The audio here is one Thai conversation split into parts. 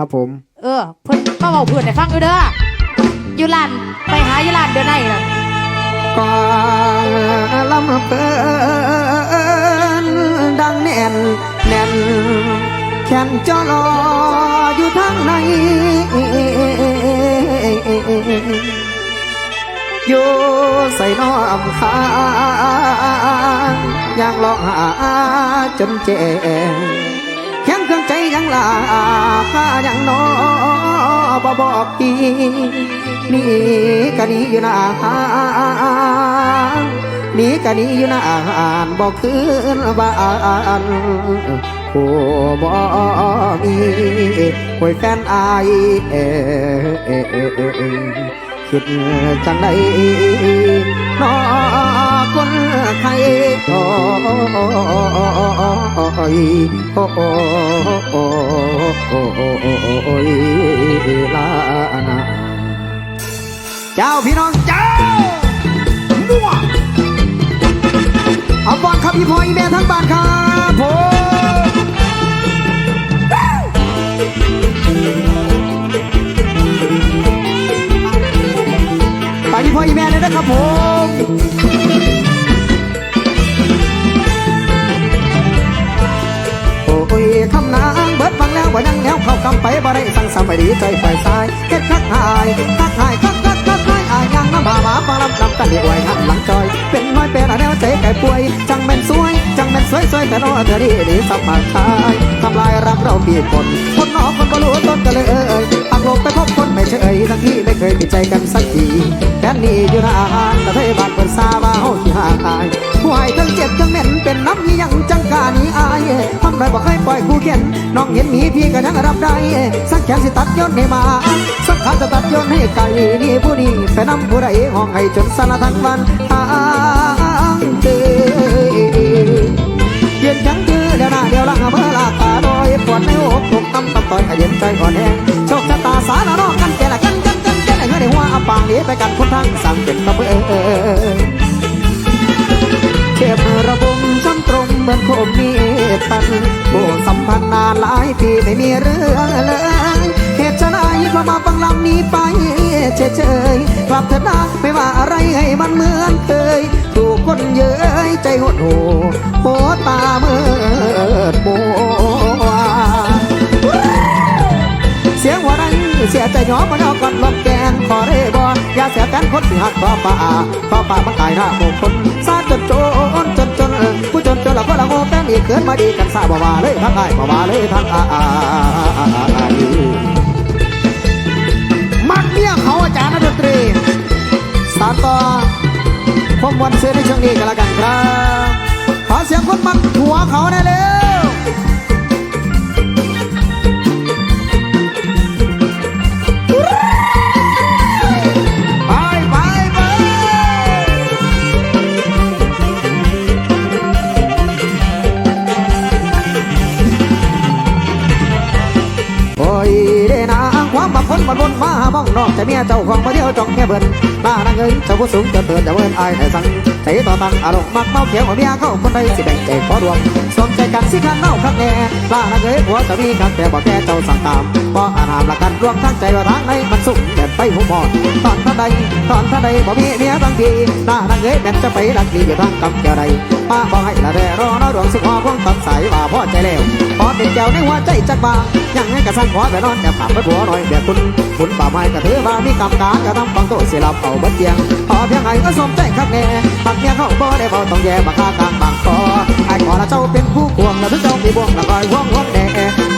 ครับผม เออเพิ่นมาเว้าเพื่อนให้ฟังอยู่เด้ออยู่ร้านไปหาอยู่ร้านเดี๋ยวไหนล่ะก่อนลำเปินดังแน่นแน่นแขนจอรออยู่ทางในอยู่ใส่น้อมคางอยากลองหาจนเจง ยังลาข้ายังนอบบอกพี่นี่กะนี้อยู่นาหานี่กะนี้อยู่นาอ่านบอกคืนบ้านผู้บ่มีคอยแฟนอายเอ่คิดจังใดนอ คนไทยโอ้ยโอ้ยลานาเจ้าพี่น้องเจ้ามั่วเอาบอลครับพี่พ่ออีแม่ทั้งบ้านครับผมไปพี่พ่ออีแม่เลยนะครับผม เข้ากำไปบ่ได้สั่งสำไปดีใจไฟสายเฮ็ดคักหายคักหายคักคักคักหายอายยังน้ำบาบาฟังลำลำกันดีไว้หันหลังจอย เป็นน้อยเป็นอะแนวใจไก่ป่วย จังเป็นสวย จังเป็นสวยสวยแต่รอเธอดีดีสัมผัสชายทำลายรักเราปีคนคนนอกคนบ่รู้ต้นกันเลยเอ่ยอักโลกไปพบคนไม่เฉยทั้งที่ไม่เคยติดใจกันสักทีแค่นี้อยู่นะอาหารแต่เทบานเปิดซาว่าเฮาที่ห่างอายผู้ให้ทั้งเจ็บทั้งเหม็นเป็นน้ำยังจังกานี้อายทำไรบอกให้ปล่อยคู่เข็นน้อง เห็นหมีพี่ก็ยังรับได้ สักแขนสิตัดยนให้มา สักขาจะตัดยนให้ไก่นี่ผู้นี้ไปนำผู้ใดห้องให้จนสารทั้งวันทางเตืเย็นจังคือเดี๋ยวหน้าเดี๋ยวหลังเมื่อลาตาโดยปวดในอกตกตำตำต่อยให้เย็นใจก่อนแห้งโชคชะตาสารนอกกันแก่ละกันกันกันกันให้เงินในหัวอับปางนี้ไปกันคนทางสั่งเป็นตะเบอเก็บระบมช้ำตรง เหมือนโคมมีตันโบสัมพันธ์นานหลายปีไม่มีเรื่องเลยเหตุฉะไหนพอมาบังลำนี้ไปเฉยเฉยๆกลับเถิดนะไม่ว่าอะไรให้มันเหมือนเคย ถูกคนเย้ยใจหดหูโหตาเมื่อมั เสียใจหยอมันเอาก่อนลมแกนขอเรบออย่าเสียกันคนที่หักขอป่าขอป่ามันกายหน้าโมคนซาจนจนจนจนผู้จนจนละก็ละโง่แป้งอีกเกินมาดีกันซาบ่ว่าเลยทั้งอายบ่ว่าเลยทั้งอามักเนี่ยเขาอาจารย์นักดนตรีสานต่อผมวันเสือในช่วงนี้กันละกันครับขอเสียงคนมักหัวเขาแน่เร็ว มบักคนบันวนมาบ้องนอกจะเมียเจ้าของมาเที่ยวจ้องแค่เบิ่นบ้านังเอ้ยเจ้าผู้สูงจะเตือนจะเบิ่นอายแต่สังใจต่อตังอารมณ์มักเมาเขียวของเมียเข้าคนใดสิแบ่งใจขอดวงสนใจกันสิขันเน่าคักแน่บ้านังเอ้ยผัวจะมีกันแต่บอกแกเจ้าสั่งตามบ่อาหามละกันรวมทั้งใจว่าทางในมันสุ่มแต่ไปหัวหมอนตอนท่าใดตอนท่าใดบ่มีเมียบางทีบ้านังเอ้ยแม่นจะไปรักดีอยู่ทางกับเจ้าใดป้าบอกให้ละแร่รอน้อดวงสิขอพวงตัดสายว่าพ่อใจแล้วพอเป็นแก้วในหัวใจจักบางยังไงกระสันขอไปนอนอย่าผ่าไปผัวหน่อยเบียดคุณคุณป่าไม้กระถือว่ามีกรรมการกระทำฟังโตเสียหลับเอาเบัดเตียงพอเพียงไงก็สมใจคักแน่ปักเมียเข้าบ่ได้เบาต้องแย่บักคากลางบางคอไอ้ขอละเจ้าเป็นผู้ควงแล้วถึงเจ้ามีบ่วงละคอยห่วงห่วงแน่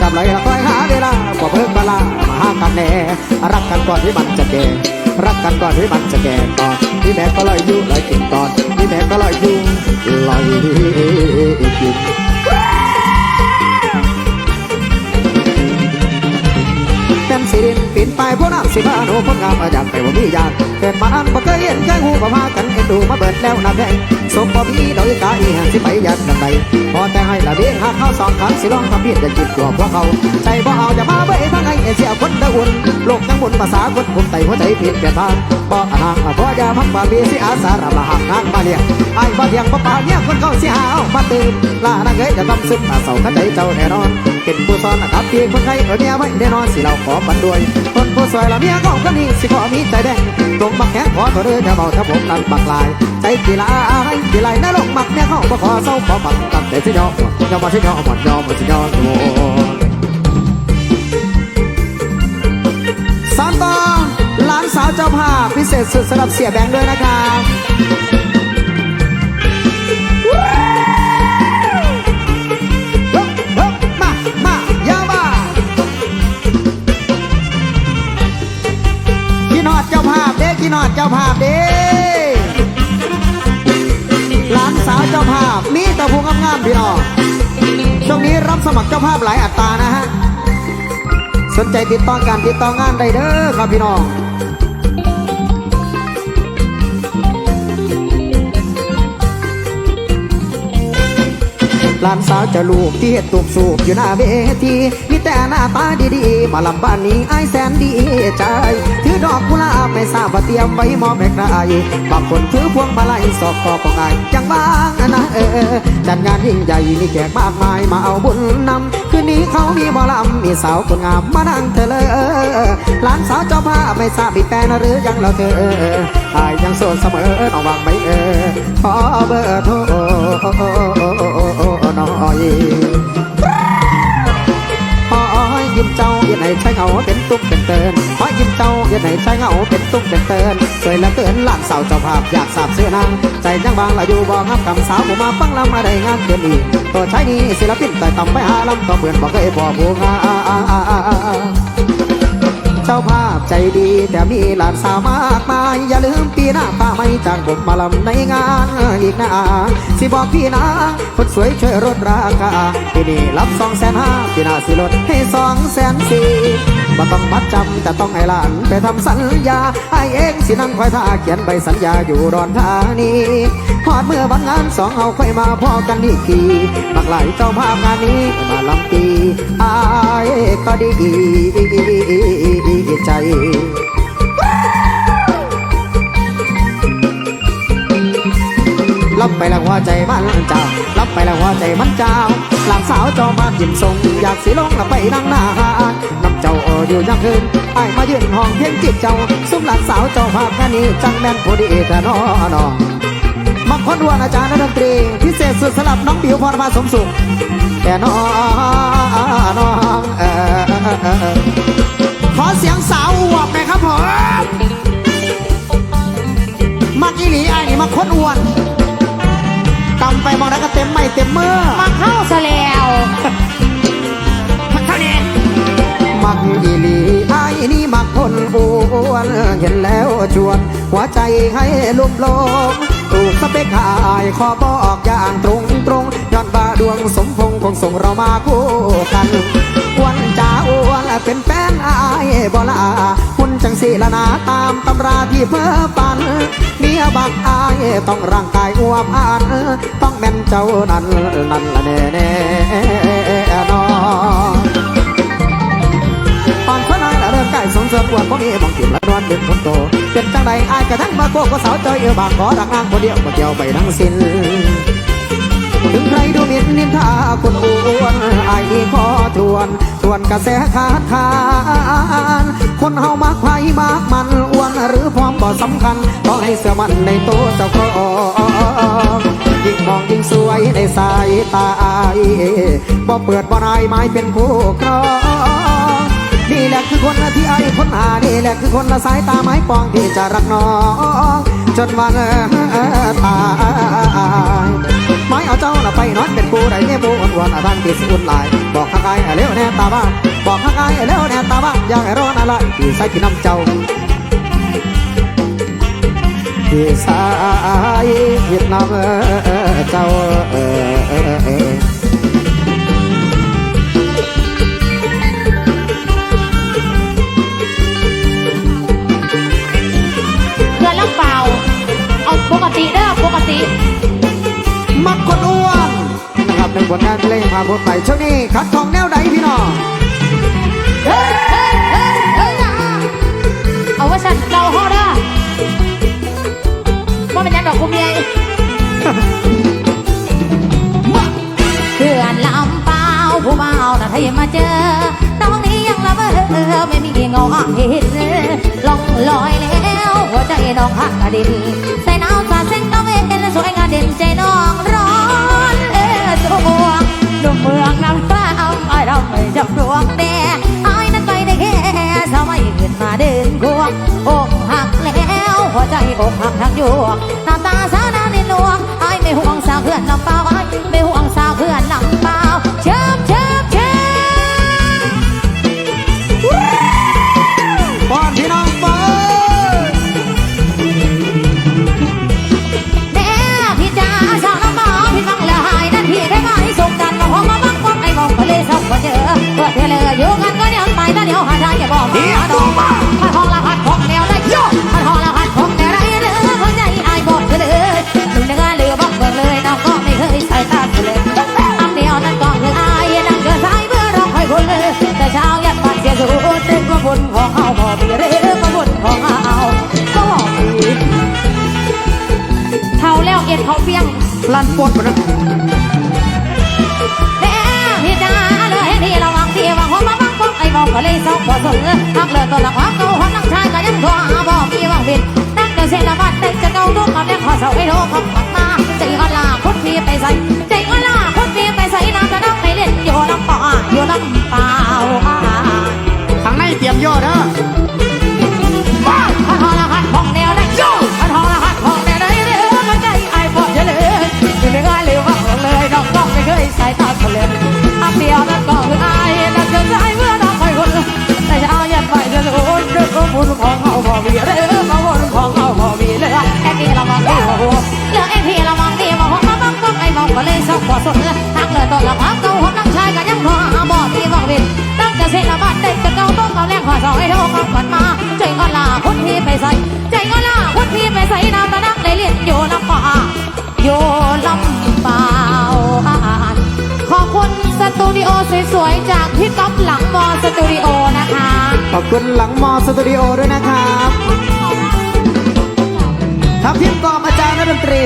จำเลยละคอยหาเวลาบ่เพิ่งเวลามาหากันแน่รักกันก่อนที่มันจะแก่รักกันก่อนที่มันจะแก่ก่อนที่แม่ก็ลอยอยู่ลอยกินก่อนที่แม่ก็ลอยอยู่ลอยกิน เป็นสิรินปินไปพวกน้ำสิบาโนคนงามมาจากไปว่ามีญาติเกิดมานันบ่เคยเห็นเคยหูบ่มากันเอ็นดูมาเบิดแล้วน้ำแดงสมบ่มีดอกอีกาอีหันสิไปยัดกันใดพอแต่ ละเบี้ยหาข้าวสองครั้งสิลองทำเพียรจะจิตกลัวพวกเขาใจบ่เอาจะมาเบ้ยทั้งไงเสียคนตะอุ่นโลกยังมุนภาษาคนผมไตหัวใจเปลี่ยนเปลี่ทางบอกอนาคตพ่อยาพักบาเบียสิอาสารับละหักนางมาเลี้ยงไอ้บ่เทียงบ่ป่าเนี่ยคนเขาเสียหาวมาตื่นลานางเอ้ยจะกำซึมตาเศร้าขันใจเจ้าแน่นอนเป็นผู้สอนนะครับพี่คนไทยเออเมียไม่แน่นอนสิเราขอบันด้วยคนผู้สวยละเมีย ของคนนี้สิขอมีใจแดงตรงบักแขนขอตัวเด้อจะเบาถ้าผมตันบักลาย ใจกีลาให้กีฬายนโลกมักเมียเขาบ่ขอเศร้าขอบักตัดแต่สิยอมยอมมาสิยอมหมดยอมมาสิยอมโอ้สามต่อหลานสาวเจ้าภาพพิเศษสุดสำหรับเสียแบงค์ด้วยนะครับ พี่น้องช่วงนี้รับสมัครเจ้าภาพหลายอัตรานะฮะ สนใจติดต่อการติดต่องานได้เด้อครับพี่น้อง หลานสาวจะลูกที่เฮ็ดตุกสูบอยู่หน้าเวทีมีแต่หน้าตาดีๆ มาลำบ้านนี้ไอ้แสนดีใจถือดอกกุหลาบไม่ทราบว่าเตรียมไว้มอบให้ใครบางคนถือพวงมาลัยสอบคอของไอายจังบ้างนะเออจัดงานยิ่งใหญ่มีแขกมากมายมาเอาบุญนำคืนนี้เขามีหมอลำมีสาวคนงามมานั่งเธอเลยหลานสาวเจ้าภาพไม่ทราบมีแฟนหรือยังแล้วเธออายยังโสดเสมอต้องวางไหมเออขอเบอร์โทร อยพอยิ้มเจ้าเย็นไหนใช้เงาเป็นตุ๊กเป็นเตินพอยิ้มเจ้าเย็นไหนใช้เงาเป็นตุ๊กเป็นเตินสวยละเกินหลานสาวเจ้าภาพอยากสาบเสื้อนางใจยังบางละอยู่บ่งับคำสาวผมมาฟังลำมาได้งานเกินอีกตัวใช้นี้ศิลปินแต่ต่ำไปหาลำต่อเปื่อนบอกเคยพอผู้งา จ้าภาพใจดี แต่มีหลานสาวมากมาย อย่าลืมปีหน้าป้าไม่จ้างผมมาลำในงานอีกนะสิบอกพี่นะ คนสวยช่วยลดราคาปีนี้รับสองแสนห้าปีหน้าสิลดให้สองแสนสี่ บ่ต้องมัดจำแต่ต้องให้หลานไปทำสัญญาไอเองสินั่งคอยท่าเขียนใบสัญญาอยู่รอนธานีพอดเมื่อวันงานสองเอาค่อยมาพอกันอีกทีบางหลายเจ้าภาพงานนี้มาลำปีไอายก็ดีใจรับไปล้วหัวใจมันเจ้ารับไปล้วหัวใจมันเจ้าหลานสาวเจ้ามาจิ้มทรงอยากสิลงล้วไปนั่งหน้าหานน้ำเจ้า อยู่ยังคืนไอ้มายืนห้องเพียงจิตเจ้าซุ้มหลานสาวเจ้าภาพงานนี้จังแม่นพอดีแต่นอนอมักคนวนอาจารย์ดนตรี พิเศษสุดสำหรับน้องบิวพรมาสมสุขแต่นอนอขอเสียงสาวอวบหน่อยครับผมมักอีหลีไอ้นี่มักคนอ้วนกำไปมองได้ก็เต็มไม่เต็มมือมาเข้าซะแล้ นี่มักคนอ้วนเห็นแล้วชวน หัวใจให้ลุ่มโลงถูกสเปคหายขอบอกอย่างตรงตรงย้อนบาดวงสมพงคงส่งเรามาคู่กันอ้วนจ้าอ้วนเป็นแฟนอายบลาหุ่นจังสีละนาตามตำราที่เพ้อปันเมียบักอายต้องร่างกายอวบอันต้องแม่นเจ้านั้นนั่นละแน่แน่นอนตอน สมเสริมปวดพวกนี้มองถิ่มละนวลเป็นคนโต เป็นจังใดอายกระทั่งมาโกกก็สาวเจอเอวบางขอรักนางคนเดียวมาเกี่ยวไปทั้งสิ้นถึงใครดูหมิ่นนินทาคนอ้วนไอ้ายขอทวนทวนกระแสขาดขาน คนเฮามักไผมักมันอ้วนหรือพร้อมบ่สำคัญต้องให้เสื่อมันในตัวเจ้าของยิ่งมองยิ่งสวยในสายตาอายบ่เปิดบ่นายไม้เป็นผู้ครอง นี่แหละคือคนที่ไอ้คนหานี่แหละคือคนละสายตาไม้ปองที่จะรักน้อง จนวันตายไม้เอาเจ้าน่ะไปนอนเป็นปูได้เงี้ยปูอ้วนๆอะทางที่สิอุ่นหลาย บอกข้างไอ้เร็วแน่ตาบ้านบอกข้างไอ้เร็วแน่ตาบ้านอยากให้ร้อนอะไรที่ใส่กินน้ำเจ้าที่สายกินน้ำเจ้า หนึ่งผลงานเพลงพาพดไปช่วงนี้คัดทองแนวไหนพี่น้องเฮ้ยเฮ้ยเฮ้ยเฮ้เอาว่าฉันเราฮอด้าว่าป็นยังดอกกุมยัยเพื่อนลำเปล่าผู้เมาน่ะถ้ายังมาเจอน้องนี้ยังละเมอไม่มีเงาเห็นลองลอยแล้ว หัวใจน้องหักกระดิ่งใส่น้ำสาเส้นก็ไม่เห็นสวยงามเด่นใจน้อง ไปจำดวงแต่อายนั้นไปได้แค่สมัยขึ้นมาเดินควงอกหักแล้วหัวใจอกหักทักงยวงน้ำตาสาวน้ำในนวงอายไม่ห่วงสาวเพื่อนลำเปล่า เย็เขาเพียงลั่นปวดไปแล้ว สดทางเลยตอนละความเก่าหองน้องชายก็ยังหัวาบ่ที่บ่างเว้นตั้งแต่เสร็จะบ้านเด็กจะเก่าต้อเก่าแรงหัวซอยเท่ากับขวัญมาใจก็ลาคนที่ไปใส่ใจก็ลาคนที่ไปใส่น้ำตะนักงเลยเลี้ยนโยู่ลำป่าโยู่ลำป่าขอบคุณสตูดิโอสวยๆจากพี่ก๊อฟหลังมอสตูดิโอนะคะ ขอบคุณหลังมอสตูดิโอด้วยนะครับทับทิมกองอาจารย์นักดนตรี